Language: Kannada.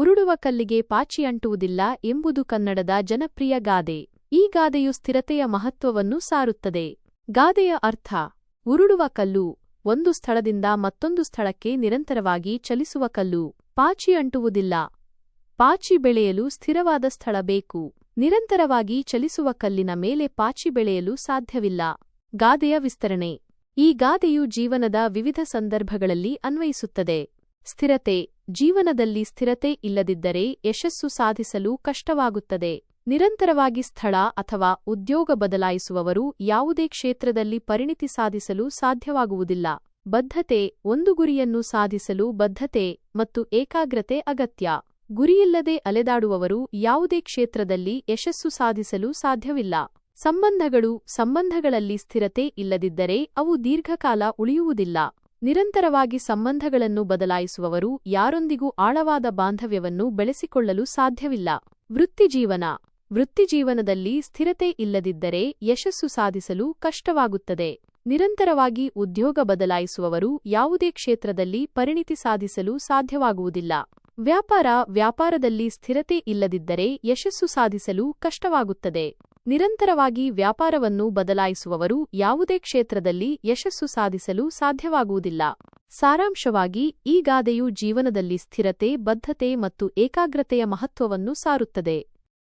ಉರುಳುವ ಕಲ್ಲಿಗೆ ಪಾಚಿ ಅಂಟುವುದಿಲ್ಲ ಎಂಬುದು ಕನ್ನಡದ ಜನಪ್ರಿಯ ಗಾದೆ. ಈ ಗಾದೆಯು ಸ್ಥಿರತೆಯ ಮಹತ್ವವನ್ನು ಸಾರುತ್ತದೆ. ಗಾದೆಯ ಅರ್ಥ ಉರುಳುವ ಕಲ್ಲು, ಒಂದು ಸ್ಥಳದಿಂದ ಮತ್ತೊಂದು ಸ್ಥಳಕ್ಕೆ ನಿರಂತರವಾಗಿ ಚಲಿಸುವ ಕಲ್ಲು. ಪಾಚಿ ಅಂಟುವುದಿಲ್ಲ. ಪಾಚಿ ಬೆಳೆಯಲು ಸ್ಥಿರವಾದ ಸ್ಥಳ ಬೇಕು. ನಿರಂತರವಾಗಿ ಚಲಿಸುವ ಕಲ್ಲಿನ ಮೇಲೆ ಪಾಚಿ ಬೆಳೆಯಲು ಸಾಧ್ಯವಿಲ್ಲ. ಗಾದೆಯ ವಿಸ್ತರಣೆ. ಈ ಗಾದೆಯು ಜೀವನದ ವಿವಿಧ ಸಂದರ್ಭಗಳಲ್ಲಿ ಅನ್ವಯಿಸುತ್ತದೆ. ಸ್ಥಿರತೆ ಜೀವನದಲ್ಲಿ ಸ್ಥಿರತೆ ಇಲ್ಲದಿದ್ದರೆ ಯಶಸ್ಸು ಸಾಧಿಸಲು ಕಷ್ಟವಾಗುತ್ತದೆ. ನಿರಂತರವಾಗಿ ಸ್ಥಳ ಅಥವಾ ಉದ್ಯೋಗ ಬದಲಾಯಿಸುವವರು ಯಾವುದೇ ಕ್ಷೇತ್ರದಲ್ಲಿ ಪರಿಣಿತಿ ಸಾಧಿಸಲು ಸಾಧ್ಯವಾಗುವುದಿಲ್ಲ. ಬದ್ಧತೆ ಒಂದು ಗುರಿಯನ್ನು ಸಾಧಿಸಲು ಬದ್ಧತೆ ಮತ್ತು ಏಕಾಗ್ರತೆ ಅಗತ್ಯ. ಗುರಿಯಿಲ್ಲದೆ ಅಲೆದಾಡುವವರು ಯಾವುದೇ ಕ್ಷೇತ್ರದಲ್ಲಿ ಯಶಸ್ಸು ಸಾಧಿಸಲು ಸಾಧ್ಯವಿಲ್ಲ. ಸಂಬಂಧಗಳು ಸಂಬಂಧಗಳಲ್ಲಿ ಸ್ಥಿರತೆ ಇಲ್ಲದಿದ್ದರೆ ಅವು ದೀರ್ಘಕಾಲ ಉಳಿಯುವುದಿಲ್ಲ. ನಿರಂತರವಾಗಿ ಸಂಬಂಧಗಳನ್ನು ಬದಲಾಯಿಸುವವರು ಯಾರೊಂದಿಗೂ ಆಳವಾದ ಬಾಂಧವ್ಯವನ್ನು ಬೆಳೆಸಿಕೊಳ್ಳಲು ಸಾಧ್ಯವಿಲ್ಲ. ವೃತ್ತಿಜೀವನ. ವೃತ್ತಿಜೀವನದಲ್ಲಿ ಸ್ಥಿರತೆ ಇಲ್ಲದಿದ್ದರೆ ಯಶಸ್ಸು ಸಾಧಿಸಲು ಕಷ್ಟವಾಗುತ್ತದೆ. ನಿರಂತರವಾಗಿ ಉದ್ಯೋಗ ಬದಲಾಯಿಸುವವರು ಯಾವುದೇ ಕ್ಷೇತ್ರದಲ್ಲಿ ಪರಿಣಿತಿ ಸಾಧಿಸಲು ಸಾಧ್ಯವಾಗುವುದಿಲ್ಲ. ವ್ಯಾಪಾರ. ವ್ಯಾಪಾರದಲ್ಲಿ ಸ್ಥಿರತೆ ಇಲ್ಲದಿದ್ದರೆ ಯಶಸ್ಸು ಸಾಧಿಸಲು ಕಷ್ಟವಾಗುತ್ತದೆ. ನಿರಂತರವಾಗಿ ವ್ಯಾಪಾರವನ್ನು ಬದಲಾಯಿಸುವವರು ಯಾವುದೇ ಕ್ಷೇತ್ರದಲ್ಲಿ ಯಶಸ್ಸು ಸಾಧಿಸಲು ಸಾಧ್ಯವಾಗುವುದಿಲ್ಲ. ಸಾರಾಂಶವಾಗಿ, ಈ ಗಾದೆಯು ಜೀವನದಲ್ಲಿ ಸ್ಥಿರತೆ, ಬದ್ಧತೆ ಮತ್ತು ಏಕಾಗ್ರತೆಯ ಮಹತ್ವವನ್ನು ಸಾರುತ್ತದೆ.